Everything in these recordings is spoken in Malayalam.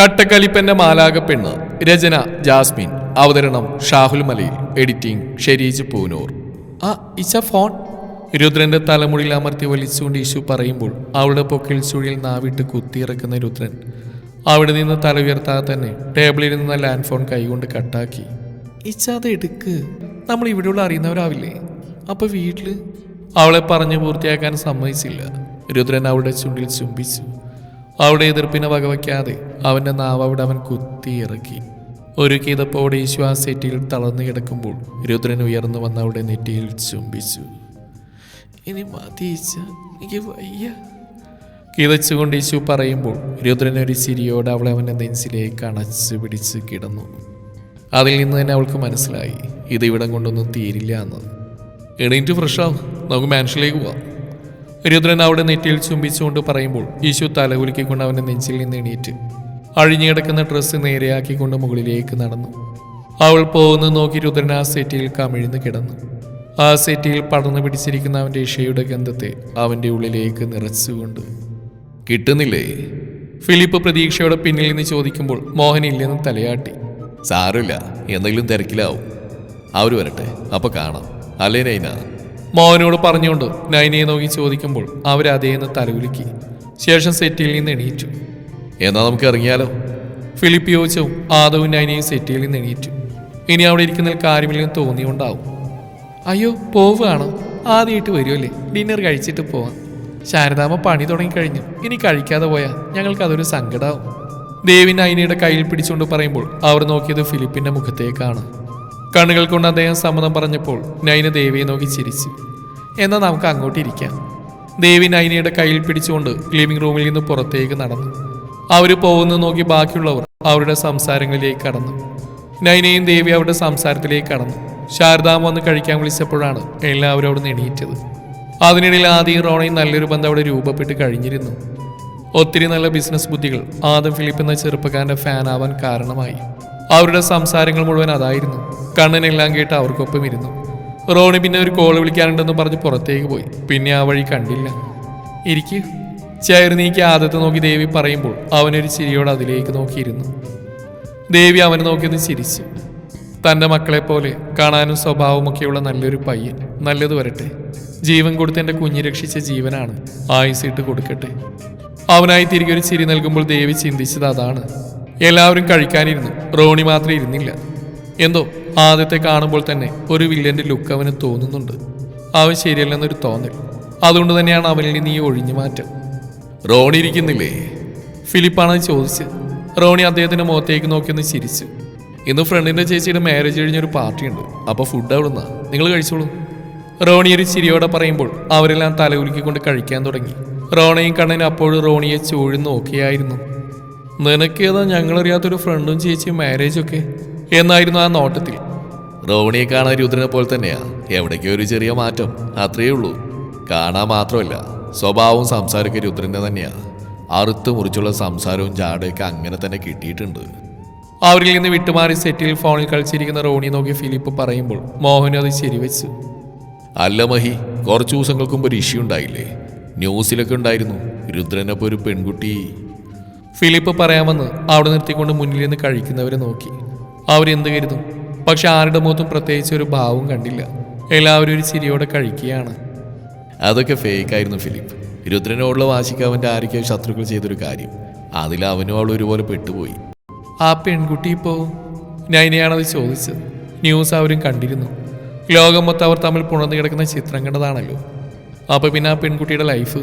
കട്ടക്കലിപ്പന്റെ മാലാക പെണ്ണ് രചന ജാസ്മിൻ. അവതരണം ഷാഹുൽ മലയിൽ. എഡിറ്റിംഗ് ഷെരീജ് പൂനൂർ. ആ ഇച്ച ഫോൺ. രുദ്രന്റെ തലമുടിയിൽ അമർത്തി വലിച്ചുകൊണ്ട് ഇശു പറയുമ്പോൾ അവളുടെ പൊക്കിൽ ചുഴിയിൽ നാവിട്ട് കുത്തിയിറക്കുന്ന രുദ്രൻ അവിടെ നിന്ന് തല ഉയർത്താതെ തന്നെ ടേബിളിൽ നിന്ന് ലാൻഡ് ഫോൺ കൈകൊണ്ട് കട്ടാക്കി. ഇച്ച എടുക്ക്. നമ്മൾ ഇവിടെയുള്ള അറിയുന്നവരാവില്ലേ? അപ്പൊ വീട്ടിൽ? അവളെ പറഞ്ഞു പൂർത്തിയാക്കാൻ സമ്മതിച്ചില്ല. രുദ്രൻ അവളുടെ ചുണ്ടിൽ ചുംബിച്ചു. അവിടെ എതിർപ്പിനെ വകവയ്ക്കാതെ അവന്റെ നാവ് അവിടെ അവൻ കുത്തിയിറക്കി. ഒരു കീതപ്പോടെ ഈശു ആ സെറ്റിയിൽ തളർന്നു കിടക്കുമ്പോൾ രുദ്രൻ ഉയർന്നു വന്ന് അവിടെ നെറ്റിയിൽ ചുംബിച്ചു. ഇനി എനിക്ക് വയ്യ. കിതച്ചുകൊണ്ട് ഈശു പറയുമ്പോൾ രുദ്രൻ ഒരു ചിരിയോടെ അവളെ അവന്റെ നെഞ്ചിലേക്ക് അണച്ചു പിടിച്ച് കിടന്നു. അതിൽ നിന്ന് തന്നെ അവൾക്ക് മനസ്സിലായി ഇത് ഇവിടം കൊണ്ടൊന്നും തീരില്ല എന്ന്. എണീറ്റ് ഫ്രഷാവും നമുക്ക് മാൻഷനിലേക്ക് പോവാം. രുദ്രൻ അവിടെ നെറ്റിയിൽ ചുംബിച്ചുകൊണ്ട് പറയുമ്പോൾ ഈശു തലകുലുക്കിക്കൊണ്ട് അവന്റെ നെഞ്ചിൽ നിന്ന് എണീറ്റ് അഴിഞ്ഞു കിടക്കുന്ന ഡ്രസ്സ് നേരെയാക്കിക്കൊണ്ട് മുകളിലേക്ക് നടന്നു. അവൾ പോകുന്നത് നോക്കി രുദ്രൻ ആ സെറ്റിയിൽ കമിഴ്ന്ന് കിടന്നു. ആ സെറ്റിയിൽ പടർന്നു പിടിച്ചിരിക്കുന്ന അവന്റെ ഇഷയുടെ ഗന്ധത്തെ അവന്റെ ഉള്ളിലേക്ക് നിറച്ചുകൊണ്ട്. കിട്ടുന്നില്ലേ? ഫിലിപ്പ് പ്രതീക്ഷയുടെ പിന്നിൽ നിന്ന് ചോദിക്കുമ്പോൾ മോഹൻ ഇല്ലെന്ന് തലയാട്ടി. സാരമില്ല എന്തെങ്കിലും തിരക്കിലാവും. അവർ വരട്ടെ അപ്പൊ കാണാം. അല്ലേ നൈന? മോഹനോട് പറഞ്ഞുകൊണ്ട് നൈനയെ നോക്കി ചോദിക്കുമ്പോൾ അവരതേന്ന് തലകുലുക്കി. ശേഷം സെറ്റിൽ നിന്ന് എണീറ്റു. എന്നാ നമുക്ക് ഇറങ്ങിയാലോ? ഫിലിപ്പ് ചോദിച്ചു ആദവും നൈനയും സെറ്റിൽ നിന്ന് എണീറ്റു. ഇനി അവിടെ ഇരിക്കുന്നതിൽ കാര്യമില്ലെന്ന് തോന്നിയുണ്ടാവും. അയ്യോ പോവുകയാണോ. ആദ്യമായിട്ട് വരുമല്ലേ ഡിന്നർ കഴിച്ചിട്ട് പോവാം. ശാരദാമ്മ പണി തുടങ്ങിക്കഴിഞ്ഞു ഇനി കഴിക്കാതെ പോയാൽ ഞങ്ങൾക്ക് അതൊരു സങ്കടമാവും ദേവിൻ നൈനയുടെ കയ്യിൽ പിടിച്ചുകൊണ്ട് പറയുമ്പോൾ അവർ നോക്കിയത് ഫിലിപ്പിന്റെ മുഖത്തേക്കാണ്. കണ്ണുകൾ കൊണ്ട് അദ്ദേഹം സമ്മതം പറഞ്ഞപ്പോൾ നൈന ദേവിയെ നോക്കി ചിരിച്ചു. എന്നാൽ നമുക്ക് അങ്ങോട്ട് ഇരിക്കാം. ദേവി നൈനയുടെ കയ്യിൽ പിടിച്ചുകൊണ്ട് ലിവിംഗ് റൂമിൽ നിന്ന് പുറത്തേക്ക് നടന്നു. അവർ പോകുന്നത് നോക്കി ബാക്കിയുള്ളവർ അവരുടെ സംസാരങ്ങളിലേക്ക് കടന്നു. നൈനയും ദേവി അവരുടെ സംസാരത്തിലേക്ക് കടന്നു. ശാരദാം വന്ന് കഴിക്കാൻ വിളിച്ചപ്പോഴാണ് എല്ലാവരും അവിടെ എണീറ്റത്. അതിനിടയിൽ ആദ്യം റോണയും നല്ലൊരു ബന്ധം അവിടെ രൂപപ്പെട്ട് കഴിഞ്ഞിരുന്നു. ഒത്തിരി നല്ല ബിസിനസ് ബുദ്ധികൾ ആദം ഫിലിപ്പ് എന്ന ചെറുപ്പക്കാരന്റെ ഫാനാവാൻ കാരണമായി. അവരുടെ സംസാരങ്ങൾ മുഴുവൻ അതായിരുന്നു. കണ്ണനെല്ലാം കേട്ട് അവർക്കൊപ്പം ഇരുന്നു. റോണി പിന്നെ ഒരു കോൾ വിളിക്കാനുണ്ടെന്ന് പറഞ്ഞ് പുറത്തേക്ക് പോയി. പിന്നെ ആ വഴി കണ്ടില്ല. ഇരിക്ക്. ചെയർ നീക്കി നോക്കി ദേവി പറയുമ്പോൾ അവനൊരു ചിരിയോട് അതിലേക്ക് നോക്കിയിരുന്നു. ദേവി അവനെ നോക്കിയത് ചിരിച്ചു. തന്റെ മക്കളെ പോലെ കാണാനും സ്വഭാവമൊക്കെയുള്ള നല്ലൊരു പയ്യൻ. നല്ലത് വരട്ടെ. ജീവൻ കൊടുത്ത് എന്റെ കുഞ്ഞ് രക്ഷിച്ച ജീവനാണ്. ആയുസിട്ട് കൊടുക്കട്ടെ. അവനായി തിരികെ ഒരു ചിരി നൽകുമ്പോൾ ദേവി ചിന്തിച്ചത് അതാണ്. എല്ലാവരും കഴിക്കാനിരുന്നു. റോണി മാത്രം ഇരുന്നില്ല. എന്തോ ആദ്യത്തെ കാണുമ്പോൾ തന്നെ ഒരു വില്ലന്റെ ലുക്ക് അവന് തോന്നുന്നുണ്ട്. അവൻ ശരിയല്ലെന്നൊരു തോന്നൽ. അതുകൊണ്ട് തന്നെയാണ് അവനിൽ നിന്ന് ഈ ഒഴിഞ്ഞു മാറ്റം. റോണി ഇരിക്കുന്നില്ലേ? ഫിലിപ്പാണ് ചോദിച്ച് റോണി അദ്ദേഹത്തിന്റെ മുഖത്തേക്ക് നോക്കിയൊന്ന് ചിരിച്ചു. ഇന്ന് ഫ്രണ്ടിന്റെ ചേച്ചിയുടെ മാരേജ് കഴിഞ്ഞൊരു പാർട്ടിയുണ്ട്. അപ്പോൾ ഫുഡ് അവിടുന്ന് നിങ്ങൾ കഴിച്ചോളൂ. റോണി ഒരു ചിരിയോടെ പറയുമ്പോൾ അവരെല്ലാം തലകുലുക്കിക്കൊണ്ട് കഴിക്കാൻ തുടങ്ങി. റോണയും കണ്ണൻ അപ്പോഴും റോണിയെ ചൂഴ്ന്ന് നോക്കിയായിരുന്നു. നിനക്കേതാ ഞങ്ങളറിയാത്തൊരു ഫ്രണ്ടും ചേച്ചിയും മാരേജൊക്കെ എന്നായിരുന്നു ആ നോട്ടത്തിൽ. റോണിയെ കാണാൻ രുദ്രനെ പോലെ തന്നെയാ. എവിടേക്കോ ഒരു ചെറിയ മാറ്റം. അത്രയേ ഉള്ളൂ. കാണാൻ മാത്രമല്ല സ്വഭാവവും സംസാരമൊക്കെ രുദ്രന്റെ തന്നെയാ. അറുത്ത് മുറിച്ചുള്ള സംസാരവും ജാടയൊക്കെ അങ്ങനെ തന്നെ കിട്ടിയിട്ടുണ്ട്. അവരിൽ നിന്ന് വിട്ടുമാറി സെറ്റിൽ ഫോണിൽ കളിച്ചിരിക്കുന്ന റോണി നോക്കി ഫിലിപ്പ് പറയുമ്പോൾ മോഹൻ അത് ശരിവെച്ചു. അല്ല മഹി കുറച്ച് ദിവസങ്ങൾക്ക് മുമ്പ് ഒരു ഇഷ്യൂ ഉണ്ടായില്ലേ? ന്യൂസിലൊക്കെ ഉണ്ടായിരുന്നു. രുദ്രനൊപ്പം ഒരു പെൺകുട്ടി ഫിലിപ്പ് പറയാമെന്ന് അവിടെ നിർത്തിക്കൊണ്ട് മുന്നിൽ നിന്ന് കഴിക്കുന്നവരെ നോക്കി. അവരെന്ത് കരുതും? പക്ഷെ ആരുടെ മുഖത്തും പ്രത്യേകിച്ച് ഒരു ഭാവവും കണ്ടില്ല. എല്ലാവരും ഒരു ചിരിയോടെ കഴിക്കുകയാണ്. അതൊക്കെ ഫേക്ക് ആയിരുന്നു ഫിലിപ്പ്. രുദ്രനോടുള്ള വാശിക്ക് അവന്റെ ആരൊക്കെ ശത്രുക്കൾ ചെയ്തൊരു കാര്യം. അതിൽ അവനും അവൾ ഒരുപോലെ പെട്ടുപോയി. ആ പെൺകുട്ടി ഇപ്പോ? നൈനയാണത് ചോദിച്ചത്? ന്യൂസ് അവരും കണ്ടിരുന്നു. ലോകം മൊത്തം അവർ തമ്മിൽ പുണർന്നു കിടക്കുന്ന ചിത്രം കണ്ടതാണല്ലോ. അപ്പൊ പിന്നെ ആ പെൺകുട്ടിയുടെ ലൈഫ്?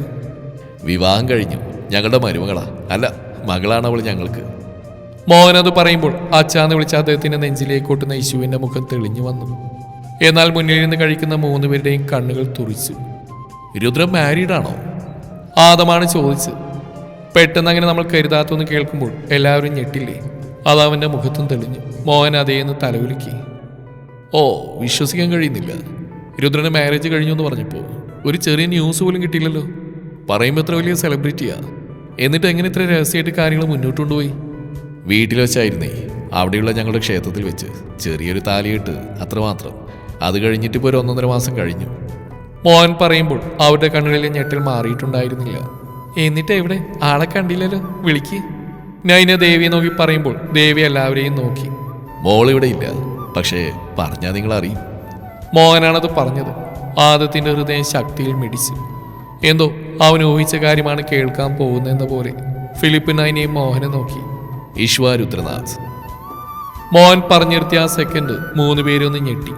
വിവാഹം കഴിഞ്ഞു. ഞങ്ങളുടെ മരുമകളാ. അല്ല മകളാണ് അവൾ ഞങ്ങൾക്ക്. മോഹൻ അത് പറയുമ്പോൾ അച്ചാന്ന് വിളിച്ച അദ്ദേഹത്തിന്റെ നെഞ്ചിലേക്കോട്ടുന്ന യേശുവിന്റെ മുഖം തെളിഞ്ഞു വന്നു. എന്നാൽ മുന്നിൽ നിന്ന് കഴിക്കുന്ന മൂന്ന് പേരുടെയും കണ്ണുകൾ തുറിച്ചു. രുദ്രം മാരീഡാണോ ആദമാണ് ചോദിച്ചത്. പെട്ടെന്ന് അങ്ങനെ നമ്മൾ കരുതാത്തൊന്ന് കേൾക്കുമ്പോൾ എല്ലാവരും ഞെട്ടില്ലേ? അത് അവന്റെ മുഖത്തും തെളിഞ്ഞു. മോഹൻ അതേന്ന് തലകുലുക്കി. ഓ വിശ്വസിക്കാൻ കഴിയുന്നില്ല. രുദ്രന് മാരേജ് കഴിഞ്ഞു എന്ന് പറഞ്ഞപ്പോൾ ഒരു ചെറിയ ന്യൂസ് പോലും കിട്ടിയില്ലല്ലോ. പറയുമ്പോൾ എത്ര വലിയ സെലിബ്രിറ്റിയാ എന്നിട്ട് എങ്ങനെ ഇത്ര രഹസ്യമായിട്ട് കാര്യങ്ങൾ മുന്നോട്ട് കൊണ്ടുപോയി? വീട്ടിൽ വെച്ചായിരുന്നേ. അവിടെയുള്ള ഞങ്ങളുടെ ക്ഷേത്രത്തിൽ വെച്ച് ചെറിയൊരു താലിയിട്ട് അത്രമാത്രം അത് കഴിഞ്ഞിട്ട് ഇപ്പോൾ ഒരു ഒന്നൊന്നര മാസം കഴിഞ്ഞു. മോൻ പറയുമ്പോൾ അവരുടെ കണ്ണുകളിലെ ഞെട്ടൽ മാറിയിട്ടുണ്ടായിരുന്നില്ല. എന്നിട്ട് എവിടെ? ആളെ കണ്ടില്ലല്ലോ. വിളിക്ക്. നൈന ദേവിയെ നോക്കി പറയുമ്പോൾ ദേവി എല്ലാവരെയും നോക്കി. മോൾ ഇവിടെ ഇല്ല. പക്ഷേ പറഞ്ഞാൽ നിങ്ങൾ അറിയും മോഹനാണത് പറഞ്ഞത്. ആദത്തിന്റെ ഹൃദയം ശക്തിയിൽ മിടിച്ചു. എന്തോ അവൻ ഊഹിച്ച കാര്യമാണ് കേൾക്കാൻ പോകുന്നതെന്ന പോലെ. ഫിലിപ്പ് അതിനെയും മോഹനെ നോക്കി. ഈശ്വരുദ്രനാഥ്. മോഹൻ പറഞ്ഞു നിർത്തിയ ആ സെക്കൻഡ് മൂന്ന് പേരൊന്ന് ഞെട്ടി.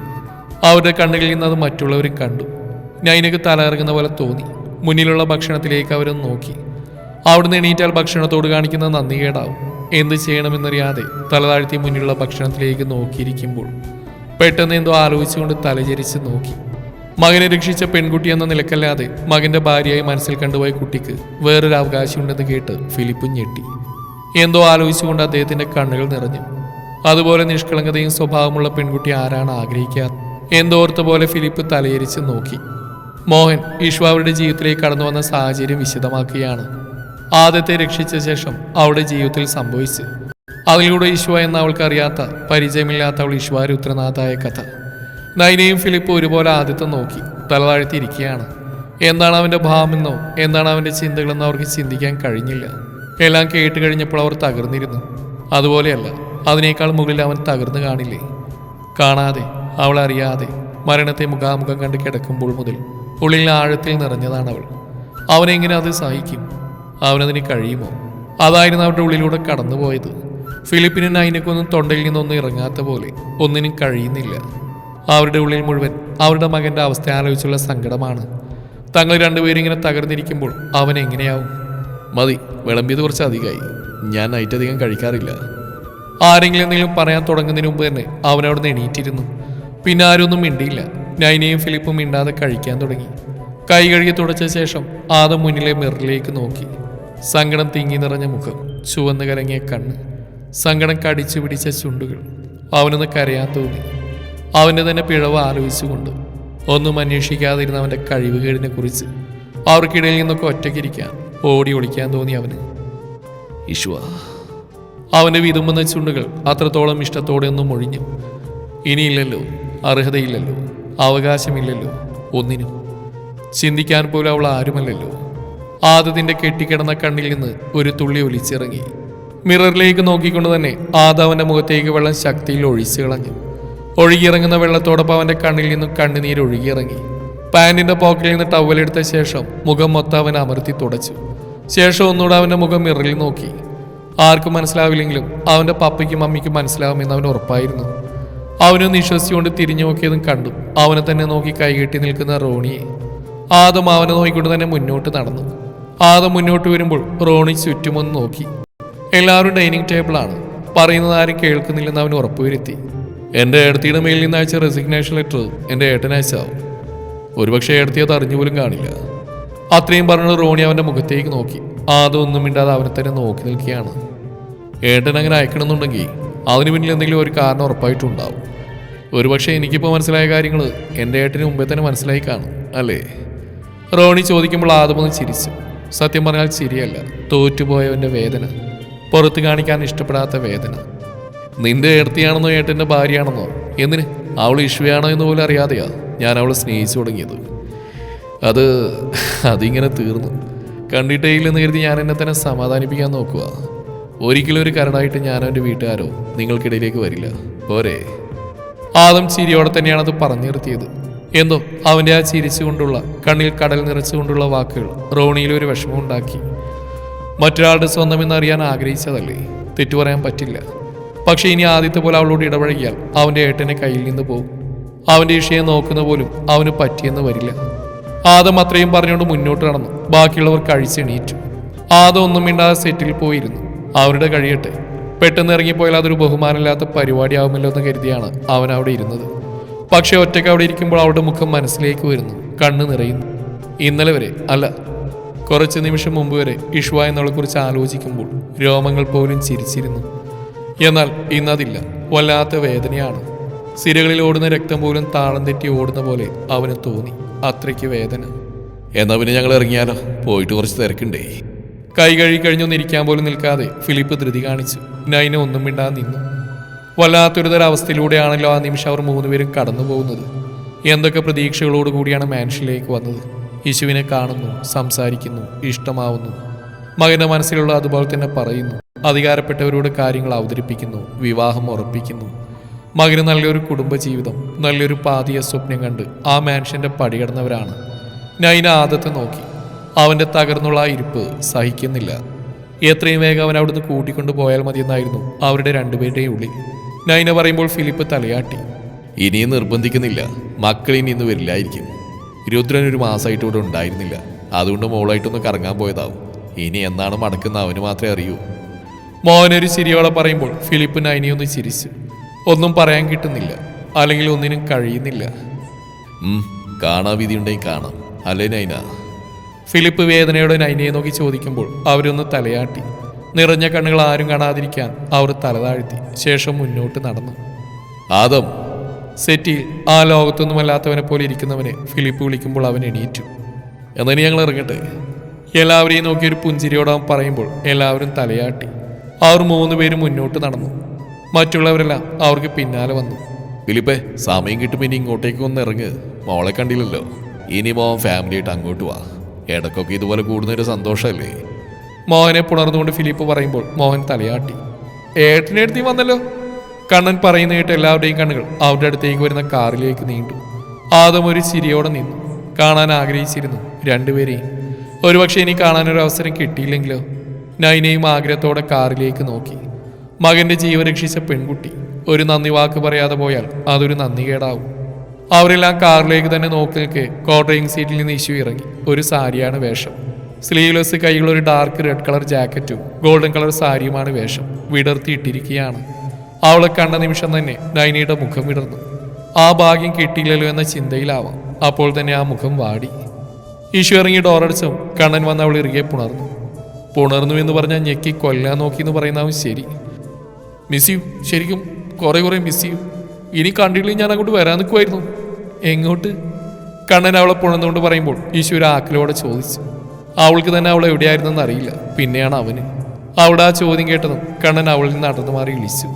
അവരുടെ കണ്ണുകളിൽ നിന്ന് അത് മറ്റുള്ളവരും കണ്ടു. നൈനക്ക് തലയിറങ്ങുന്ന പോലെ തോന്നി. മുന്നിലുള്ള ഭക്ഷണത്തിലേക്ക് അവരൊന്ന് നോക്കി. അവിടുന്ന് എണീറ്റാൽ ഭക്ഷണത്തോട് കാണിക്കുന്ന നന്ദി കേടാവും. എന്ത് ചെയ്യണമെന്നറിയാതെ തലതാഴ്ത്തി മുന്നിലുള്ള ഭക്ഷണത്തിലേക്ക് നോക്കിയിരിക്കുമ്പോൾ പെട്ടെന്ന് എന്തോ ആലോചിച്ചുകൊണ്ട് തലചരിച്ച് നോക്കി. മകനെ രക്ഷിച്ച പെൺകുട്ടി എന്ന നിലക്കല്ലാതെ മകന്റെ ഭാര്യയായി മനസ്സിൽ കണ്ടുപോയ കുട്ടിക്ക് വേറൊരു അവകാശമുണ്ടെന്ന് കേട്ട് ഫിലിപ്പും ഞെട്ടി. എന്തോ ആലോചിച്ചുകൊണ്ട് അദ്ദേഹത്തിന്റെ കണ്ണുകൾ നിറഞ്ഞു. അതുപോലെ നിഷ്കളങ്കതയും സ്വഭാവമുള്ള പെൺകുട്ടി ആരാണ് ആഗ്രഹിക്കാത്ത എന്തോർത്ത പോലെ ഫിലിപ്പ് തലയിരിച്ച് നോക്കി. മോഹൻ ഈശ്വ അവരുടെ ജീവിതത്തിലേക്ക് കടന്നു വന്ന സാഹചര്യം വിശദമാക്കുകയാണ്. ആദ്യത്തെ രക്ഷിച്ച ശേഷം അവളുടെ ജീവിതത്തിൽ സംഭവിച്ചു. അതിലൂടെ ഈശ്വ എന്ന അവൾക്കറിയാത്ത പരിചയമില്ലാത്ത അവൾ കഥ. നൈനയും ഫിലിപ്പ് ഒരുപോലെ ആദ്യത്തെ നോക്കി തലതാഴ്ത്തിയിരിക്കുകയാണ്. എന്താണ് അവന്റെ ഭാവമെന്നോ എന്താണ് അവന്റെ ചിന്തകളെന്നോ അവർക്ക് ചിന്തിക്കാൻ കഴിഞ്ഞില്ല. എല്ലാം കേട്ട് കഴിഞ്ഞപ്പോൾ അവർ തകർന്നിരുന്നു. അതുപോലെയല്ല അതിനേക്കാൾ മുകളിൽ അവൻ തകർന്നു കാണില്ലേ? കാണാതെ അവൾ അറിയാതെ മരണത്തെ മുഖാമുഖം കണ്ട് കിടക്കുമ്പോൾ മുതൽ ഉള്ളിൽ ആഴത്തിൽ നിറഞ്ഞതാണ് അവൾ. അവനെങ്ങനെ അത് സഹിക്കും? അവനതിന് കഴിയുമോ? അതായിരുന്നു അവരുടെ ഉള്ളിലൂടെ കടന്നുപോയത്. ഫിലിപ്പിനും നൈനക്കൊന്നും തൊണ്ടയിൽ നിന്നൊന്നും ഇറങ്ങാത്ത പോലെ ഒന്നിനും കഴിയുന്നില്ല. അവരുടെ ഉള്ളിൽ മുഴുവൻ അവരുടെ മകന്റെ അവസ്ഥ ആലോചിച്ചുള്ള സങ്കടമാണ്. തങ്ങൾ രണ്ടുപേരും ഇങ്ങനെ തകർന്നിരിക്കുമ്പോൾ അവൻ എങ്ങനെയാവും? മതി വിളമ്പിയത് കുറച്ച് അധികമായി. ഞാൻ നൈറ്റ് അധികം കഴിക്കാറില്ല. ആരെങ്കിലും എന്തെങ്കിലും പറയാൻ തുടങ്ങുന്നതിന് മുമ്പ് തന്നെ അവിടെ എണീറ്റിരുന്നു. പിന്നെ ആരൊന്നും മിണ്ടിയില്ല. നൈനയും ഫിലിപ്പും മിണ്ടാതെ കഴിക്കാൻ തുടങ്ങി. കൈ കഴുകി തുടച്ച ശേഷം ആദം മുന്നിലെ മിറിലേക്ക് നോക്കി. സങ്കടം തിങ്ങി നിറഞ്ഞ മുഖം ചുവന്നു കലങ്ങിയ കണ്ണ് സങ്കടം കടിച്ചു പിടിച്ച ചുണ്ടുകൾ. അവനൊന്ന് കരയാൻ തോന്നി. അവന്റെ തന്നെ പിഴവ് ആലോചിച്ചുകൊണ്ട്. ഒന്നും അന്വേഷിക്കാതിരുന്ന അവന്റെ കഴിവുകേടിനെ കുറിച്ച് അവർക്കിടയിൽ നിന്നൊക്കെ ഒറ്റയ്ക്കിരിക്കാൻ ഓടി ഒളിക്കാൻ തോന്നി അവന്. ഈശ്വ അവന്റെ വിതുമ്പുന്ന ചുണ്ടുകൾ അത്രത്തോളം ഇഷ്ടത്തോടെ ഒന്നും ഒഴിഞ്ഞു ഇനിയില്ലല്ലോ അർഹതയില്ലല്ലോ അവകാശമില്ലല്ലോ ഒന്നിനും. ചിന്തിക്കാൻ പോലും അവൾ ആരുമല്ലല്ലോ. ആദത്തിന്റെ കെട്ടിക്കിടന്ന കണ്ണിൽ നിന്ന് ഒരു തുള്ളി ഒലിച്ചിറങ്ങി. മിററിലേക്ക് നോക്കിക്കൊണ്ട് തന്നെ ആദാവന്റെ മുഖത്തേക്ക് വെള്ളം ശക്തിയിൽ ഒഴിച്ചു കളഞ്ഞു. ഒഴുകിയിറങ്ങുന്ന വെള്ളത്തോടൊപ്പം അവന്റെ കണ്ണിൽ നിന്നും കണ്ണുനീര് ഒഴുകിയിറങ്ങി. പാന്റിന്റെ പോക്കറ്റിൽ നിന്ന് ടവലെടുത്ത ശേഷം മുഖം മൊത്തം അവൻ അമർത്തി തുടച്ചു. ശേഷം ഒന്നുകൂടെ അവന്റെ മുഖം മിറലിൽ നോക്കി. ആർക്കും മനസ്സിലാവില്ലെങ്കിലും അവന്റെ പപ്പയ്ക്കും അമ്മയ്ക്കും മനസ്സിലാവുമെന്ന് അവൻ ഉറപ്പായിരുന്നു. അവനൊന്ന് വിശ്വസിച്ചുകൊണ്ട് തിരിഞ്ഞു നോക്കിയതും കണ്ടു. അവനെ തന്നെ നോക്കി കൈകെട്ടി നിൽക്കുന്ന റോണിയെ. ആദം അവനെ നോക്കിക്കൊണ്ട് തന്നെ മുന്നോട്ട് നടന്നു. ആദം മുന്നോട്ട് വരുമ്പോൾ റോണി ചുറ്റുമൊന്ന് നോക്കി. എല്ലാവരും ഡൈനിങ് ടേബിളാണ് പറയുന്നത് ആരും കേൾക്കുന്നില്ലെന്ന് അവൻ ഉറപ്പുവരുത്തി. എന്റെ ഏടത്തിയുടെ മേലിൽ നിന്ന് അയച്ച റെസിഗ്നേഷൻ ലെറ്റർ എന്റെ ഏട്ടനയച്ചാവും ഒരുപക്ഷെ ഏടത്തി അത് അറിഞ്ഞു പോലും കാണില്ല. അത്രയും പറഞ്ഞ് റോണി അവന്റെ മുഖത്തേക്ക് നോക്കി. അതൊന്നും മിണ്ടാതെ അവനെ തന്നെ നോക്കി നിൽക്കുകയാണ്. ഏട്ടൻ അങ്ങനെ അയക്കണമെന്നുണ്ടെങ്കിൽ അതിന് പിന്നിൽ എന്തെങ്കിലും ഒരു കാരണം ഉറപ്പായിട്ടുണ്ടാവും. ഒരുപക്ഷെ എനിക്കിപ്പോൾ മനസ്സിലായ കാര്യങ്ങൾ എന്റെ ഏട്ടന് മുമ്പേ തന്നെ മനസ്സിലായി കാണും അല്ലേ? റോണി ചോദിക്കുമ്പോൾ ആദ്യമൊന്ന് ചിരിച്ചു. സത്യം പറഞ്ഞാൽ ചിരിയല്ല തോറ്റുപോയവന്റെ വേദന പുറത്ത് കാണിക്കാൻ ഇഷ്ടപ്പെടാത്ത വേദന. നിന്റെ ഏർത്തിയാണെന്നോ ഏട്ടന്റെ ഭാര്യയാണെന്നോ? എന്തിന്? അവൾ ഇഷ്വയാണോ എന്ന് പോലും അറിയാതെയാ ഞാൻ അവളെ സ്നേഹിച്ചു തുടങ്ങിയത്. അത് അതിങ്ങനെ തീർന്നു. കണ്ടിട്ടേ ഇല്ലെന്ന് കരുതി ഞാൻ എന്നെ തന്നെ സമാധാനിപ്പിക്കാൻ നോക്കുക ഒരിക്കലും ഒരു കരടായിട്ട് ഞാനോ എന്റെ വീട്ടുകാരോ നിങ്ങൾക്കിടയിലേക്ക് വരില്ല. പോരെ. ആദം ചിരിയോടെ തന്നെയാണ് അത് പറഞ്ഞു നിർത്തിയത്. എന്തോ അവന്റെ ആ ചിരിച്ചുകൊണ്ടുള്ള കണ്ണിൽ കടൽ നിറച്ചുകൊണ്ടുള്ള വാക്കുകൾ റോണിയിൽ ഒരു വിഷമമുണ്ടാക്കി മറ്റൊരാളുടെ സ്വന്തം എന്നറിയാൻ ആഗ്രഹിച്ചതല്ലേ? തെറ്റു പറയാൻ പറ്റില്ല. പക്ഷെ ഇനി ആദ്യത്തെ പോലെ അവളോട് ഇടപഴകിയാൽ അവന്റെ ഏട്ടനെ കയ്യിൽ നിന്ന് പോകും. അവന്റെ വിഷയം നോക്കുന്ന പോലും അവന് പറ്റിയെന്ന് വരില്ല. ആദം അത്രയും പറഞ്ഞുകൊണ്ട് മുന്നോട്ട് നടന്നു. ബാക്കിയുള്ളവർ കഴിച്ചെണീറ്റു ആദം ഒന്നും മിണ്ടാതെ സെറ്റിൽ പോയിരുന്നു. അവരുടെ കഴിയട്ടെ. പെട്ടെന്ന് ഇറങ്ങിപ്പോയാൽ അതൊരു ബഹുമാനമില്ലാത്ത പരിപാടിയാവുമല്ലോ എന്ന് കരുതിയാണ് അവൻ അവിടെ ഇരുന്നത്. പക്ഷേ ഒറ്റയ്ക്ക് അവിടെ ഇരിക്കുമ്പോൾ അവളുടെ മുഖം മനസ്സിലേക്ക് വരുന്നു. കണ്ണ് നിറയുന്നു. ഇന്നലെ വരെ അല്ല കുറച്ച് നിമിഷം മുമ്പ് വരെ ഇഷ്വ എന്നവളെക്കുറിച്ച് ആലോചിക്കുമ്പോൾ രോമങ്ങൾ പോലും ചിരിച്ചിരുന്നു. എന്നാൽ ഇന്നതില്ല. വല്ലാത്ത വേദനയാണ്. സിരകളിൽ ഓടുന്ന രക്തം പോലും താളം തെറ്റി ഓടുന്ന പോലെ അവന് തോന്നി. അത്രയ്ക്ക് വേദന. എന്നാ പിന്നെ ഞങ്ങൾ ഇറങ്ങിയാലോ? പോയിട്ട് കുറച്ച് തിരക്കുണ്ടേ. കൈ കഴുകി കഴിഞ്ഞൊന്ന് ഇരിക്കാൻ പോലും നിൽക്കാതെ ഫിലിപ്പ് ധൃതി കാണിച്ചു. നൈന ഒന്നും മിണ്ടാൻ നിന്നു. വല്ലാത്തൊരു തരം അവസ്ഥയിലൂടെയാണല്ലോ ആ നിമിഷം അവർ മൂന്നുപേരും കടന്നു പോകുന്നത് എന്തൊക്കെ പ്രതീക്ഷകളോട് കൂടിയാണ് മാൻഷനിലേക്ക് വന്നത്. യേശുവിനെ കാണുന്നു സംസാരിക്കുന്നു ഇഷ്ടമാവുന്നു. മകന്റെ മനസ്സിലുള്ള അതുപോലെ തന്നെ പറയുന്നു. അധികാരപ്പെട്ടവരോട് കാര്യങ്ങൾ അവതരിപ്പിക്കുന്നു വിവാഹം ഉറപ്പിക്കുന്നു. മകന് നല്ലൊരു കുടുംബജീവിതം നല്ലൊരു പാതിയ സ്വപ്നം കണ്ട് ആ മാൻഷന്റെ പടികടന്നവരാണ് നൈന ആദത്തെ നോക്കി അവന്റെ തകർന്നുള്ള ഇരിപ്പ് സഹിക്കുന്നില്ല. എത്രയും വേഗം അവൻ അവിടുന്ന് കൂട്ടിക്കൊണ്ടു പോയാൽ മതിയെന്നായിരുന്നു അവരുടെ രണ്ടുപേരുടെയും ഉള്ളിൽ. നൈന പറയുമ്പോൾ ഫിലിപ്പ് തലയാട്ടി ഇനിയും നിർബന്ധിക്കുന്നില്ല മക്കൾ ഇനി ഇന്ന് വരില്ലായിരിക്കും. രുദ്രൻ ഒരു മാസമായിട്ട് ഇവിടെ ഉണ്ടായിരുന്നില്ല അതുകൊണ്ട് മോളായിട്ടൊന്ന് കറങ്ങാൻ പോയതാവും. ഇനി എന്നാണ് മടക്കുന്ന അവന് മാത്രമേ അറിയൂ. മോഹനൊരു ചിരിയോടെ പറയുമ്പോൾ ഫിലിപ്പ് നൈനയൊന്ന് ചിരിച്ചു. ഒന്നും പറയാൻ കിട്ടുന്നില്ല. അല്ലെങ്കിൽ ഒന്നിനും കഴിയുന്നില്ല. കാണാവിധിയുണ്ടെങ്കിൽ കാണാ. അല്ലേ നൈന? ഫിലിപ്പ് വേദനയോടെ നൈനയെ നോക്കി ചോദിക്കുമ്പോൾ അവരൊന്ന് തലയാട്ടി. നിറഞ്ഞ കണ്ണുകൾ ആരും കാണാതിരിക്കാൻ അവർ തലതാഴ്ത്തി ശേഷം മുന്നോട്ട് നടന്നു. ആദം. സെറ്റിൽ ആ ലോകത്തൊന്നുമല്ലാത്തവനെ പോലെ ഇരിക്കുന്നവനെ ഫിലിപ്പ് വിളിക്കുമ്പോൾ അവൻ എണീറ്റു. എന്നാൽ ഞങ്ങൾ ഇറങ്ങട്ടെ? എല്ലാവരെയും നോക്കി ഒരു പുഞ്ചിരിയോടെ അവൻ പറയുമ്പോൾ എല്ലാവരും തലയാട്ടി. അവർ മൂന്ന് പേര് മുന്നോട്ട് നടന്നു. മറ്റുള്ളവരെല്ലാം അവർക്ക് പിന്നാലെ വന്നു. ഫിലിപ്പെ സമയം കിട്ടുമ്പോൾ ഇനി ഇങ്ങോട്ടേക്ക് ഒന്ന് ഇറങ്ങ്. മോളെ കണ്ടില്ലല്ലോ. ഇനി മോൻ ഫാമിലിയായിട്ട് അങ്ങോട്ട് വാ. ഇടയ്ക്കൊക്കെ ഇതുപോലെ കൂടുന്നൊരു സന്തോഷമല്ലേ? മോഹനെ പുണർന്നുകൊണ്ട് ഫിലിപ്പ് പറയുമ്പോൾ മോഹൻ തലയാട്ടി. ഏട്ടനെ അടുത്ത് വന്നല്ലോ? കണ്ണൻ പറയുന്ന കേട്ട് എല്ലാവരുടെയും കണ്ണുകൾ അവരുടെ അടുത്തേക്ക് വരുന്ന കാറിലേക്ക് നീണ്ടു. ആദം ഒരു ചിരിയോടെ നിന്നു. കാണാൻ ആഗ്രഹിച്ചിരുന്നു രണ്ടുപേരെയും. ഒരുപക്ഷെ ഇനി കാണാനൊരു അവസരം കിട്ടിയില്ലെങ്കിലോ? നൈനയും ആഗ്രഹത്തോടെ കാറിലേക്ക് നോക്കി. മകന്റെ ജീവൻ രക്ഷിച്ച പെൺകുട്ടി. ഒരു നന്ദി വാക്ക് പറയാതെ പോയാൽ അതൊരു നന്ദി കേടാവും അവരെല്ലാം കാറിലേക്ക് തന്നെ നോക്കി നിൽക്കെ കോട്ടയം സീറ്റിൽ നിന്ന് ഇഷ്യൂ ഇറങ്ങി. ഒരു സാരിയാണ് വേഷം. സ്ലീവ്ലെസ് കൈകളൊരു ഒരു ഡാർക്ക് റെഡ് കളർ ജാക്കറ്റും ഗോൾഡൻ കളർ സാരിയുമാണ് വേഷം. വിടർത്തിയിട്ടിരിക്കുകയാണ്. അവളെ കണ്ട നിമിഷം തന്നെ നൈനയുടെ മുഖം വിടർന്നു. ആ ഭാഗ്യം കിട്ടിയില്ലല്ലോ എന്ന ചിന്തയിലാവാം. അപ്പോൾ തന്നെ ആ മുഖം വാടി. ഈശു ഇറങ്ങി ഡോറടിച്ചും കണ്ണൻ വന്ന് അവൾ ഇറുകെ പുണർന്നു. പുണർന്നു എന്ന് പറഞ്ഞാൽ ഞെക്കി കൊല്ലാൻ നോക്കി എന്ന് പറയുന്നതും ശരി. മിസ് ചെയ്യും ശരിക്കും കുറേ കുറേ മിസ് ചെയ്യും ഇനി കണ്ടില്ലെങ്കിൽ ഞാൻ അങ്ങോട്ട് വരാൻ നിൽക്കുമായിരുന്നു എങ്ങോട്ട്? കണ്ണൻ അവളെ പുണർന്നുകൊണ്ട് പറയുമ്പോൾ ഈശ്വര ആക്കിലോടെ ചോദിച്ചു. അവൾക്ക് തന്നെ അവൾ എവിടെയായിരുന്നെന്ന് അറിയില്ല. പിന്നെയാണ് അവന്. അവിടെ ആ ചോദ്യം കേട്ടതും കണ്ണൻ അവളിൽ നടന്നു മാറി ഇളിച്ചു.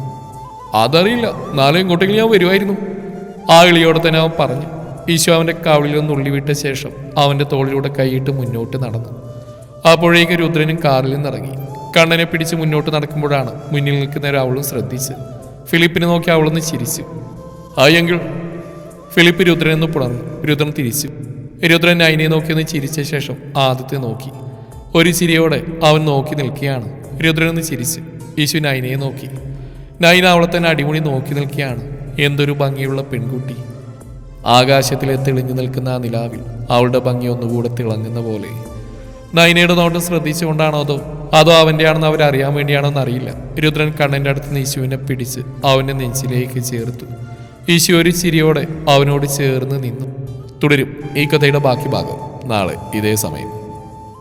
അതറിയില്ല നാളെ എങ്ങോട്ടെങ്കിലും ഞാൻ വരുമായിരുന്നു ആ ഇളിയോടെ തന്നെ അവൻ പറഞ്ഞു. ഈശോ അവന്റെ കാവളിൽ നിന്ന് ഉള്ളിവിട്ട ശേഷം അവന്റെ തോളിലൂടെ കൈയിട്ട് മുന്നോട്ട് നടന്നു. അപ്പോഴേക്ക് രുദ്രനും കാറിൽ നിന്നിറങ്ങി. കണ്ണനെ പിടിച്ച് മുന്നോട്ട് നടക്കുമ്പോഴാണ് മുന്നിൽ നിൽക്കുന്ന ഒരാളും ശ്രദ്ധിച്ച്. ഫിലിപ്പിനെ നോക്കി അവളൊന്ന് ചിരിച്ചു. ആയെങ്കിൽ ഫിലിപ്പ് രുദ്രനെന്ന് പുണർന്നു. രുദ്രൻ തിരിച്ചു. രുദ്രൻ നൈനെ നോക്കിയൊന്ന് ചിരിച്ച ശേഷം ആദ്യത്തെ നോക്കി. ഒരു ചിരിയോടെ അവൻ നോക്കി നിൽക്കുകയാണ്. രുദ്രനൊന്ന് ചിരിച്ചു. യേശു നൈനയെ നോക്കി. നൈന അവളെ തന്നെ അടിമുടി നോക്കി നിൽക്കുകയാണ്. എന്തൊരു ഭംഗിയുള്ള പെൺകുട്ടി. ആകാശത്തിലെ തെളിഞ്ഞു നിൽക്കുന്ന ആ നിലാവിൽ അവളുടെ ഭംഗി ഒന്നുകൂടെ തിളങ്ങുന്ന പോലെ. നൈനയുടെ നോട്ടം ശ്രദ്ധിച്ചുകൊണ്ടാണോ അതോ അതോ അവന്റെ ആണെന്ന് അവരറിയാൻ വേണ്ടിയാണോ എന്നറിയില്ല രുദ്രൻ കണ്ണന്റെ അടുത്ത് നിന്ന് യേശുവിനെ പിടിച്ച് അവന്റെ നെഞ്ചിലേക്ക് ചേർത്തു. യേശു ഒരു ചിരിയോടെ അവനോട് ചേർന്ന് നിന്നു. തുടരും ഈ കഥയുടെ ബാക്കി ഭാഗം നാളെ ഇതേ സമയം.